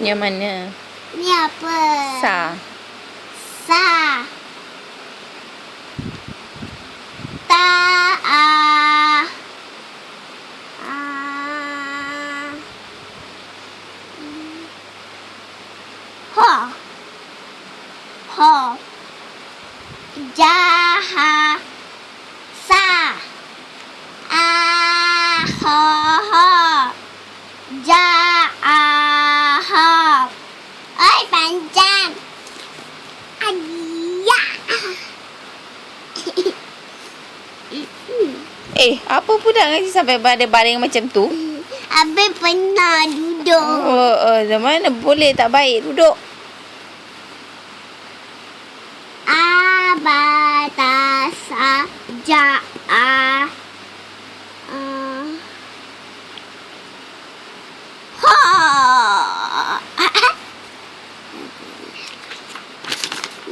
Yang mana? Ni apa? Sa. Sa. Ta a. A. Ho. Ho. Ja ha. Sa. A ho ho. Ja a ha. Oi panjang. Adia. Eh, apa pula ngaji sampai baring-baring macam tu? Habis pernah duduk. Oh, oh, mana boleh tak baik duduk. Abatasa ja a. Uh, ho.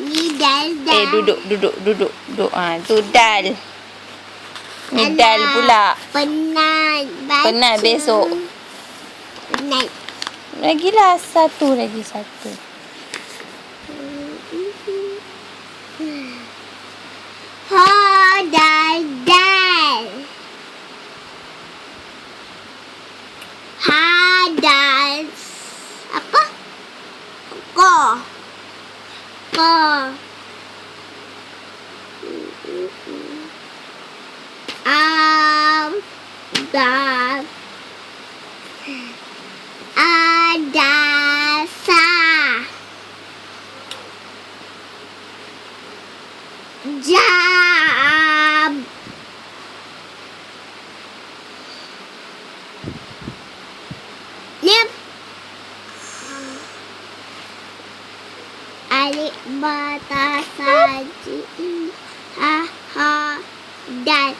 Ni dal dal. Eh, duduk, duduk, duduk, duduk. Ha, tu dal. Ni Alah, dal pula. Penat baca. Penat besok. Penat. Lagilah satu lagi satu. Ha dal dal. Ha dal. Apa? Ko. Ko. Dal. Adasa. Jab. Nip. Alik bata saji. Ha ha. Dan.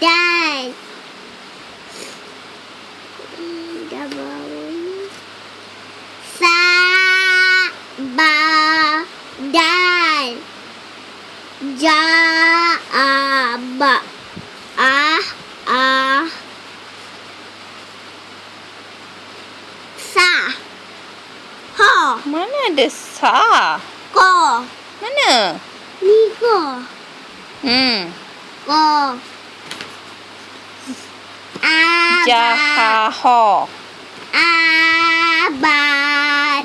Dan. Dah bau ni. Sa. Ba. Dan. Ja. A. Ba. Ah. Ah. Sa. Ho. Mana ada sa? Ko. Mana? Ni ko. Hmm. Ko. Abad. Jahaho. Abad.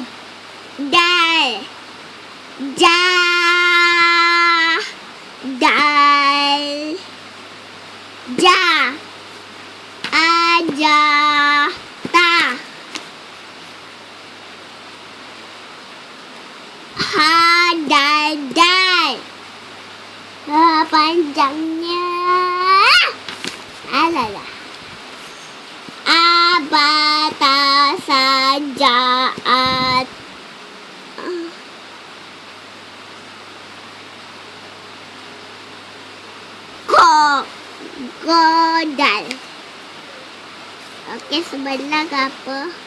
Dal. Ja. Dal. Ja. Aja. Ta. Ha. Dal. Dal. Ah, panjangnya. Alah. Abata sajaat. Ko. Godal. Okey, sebelah apa?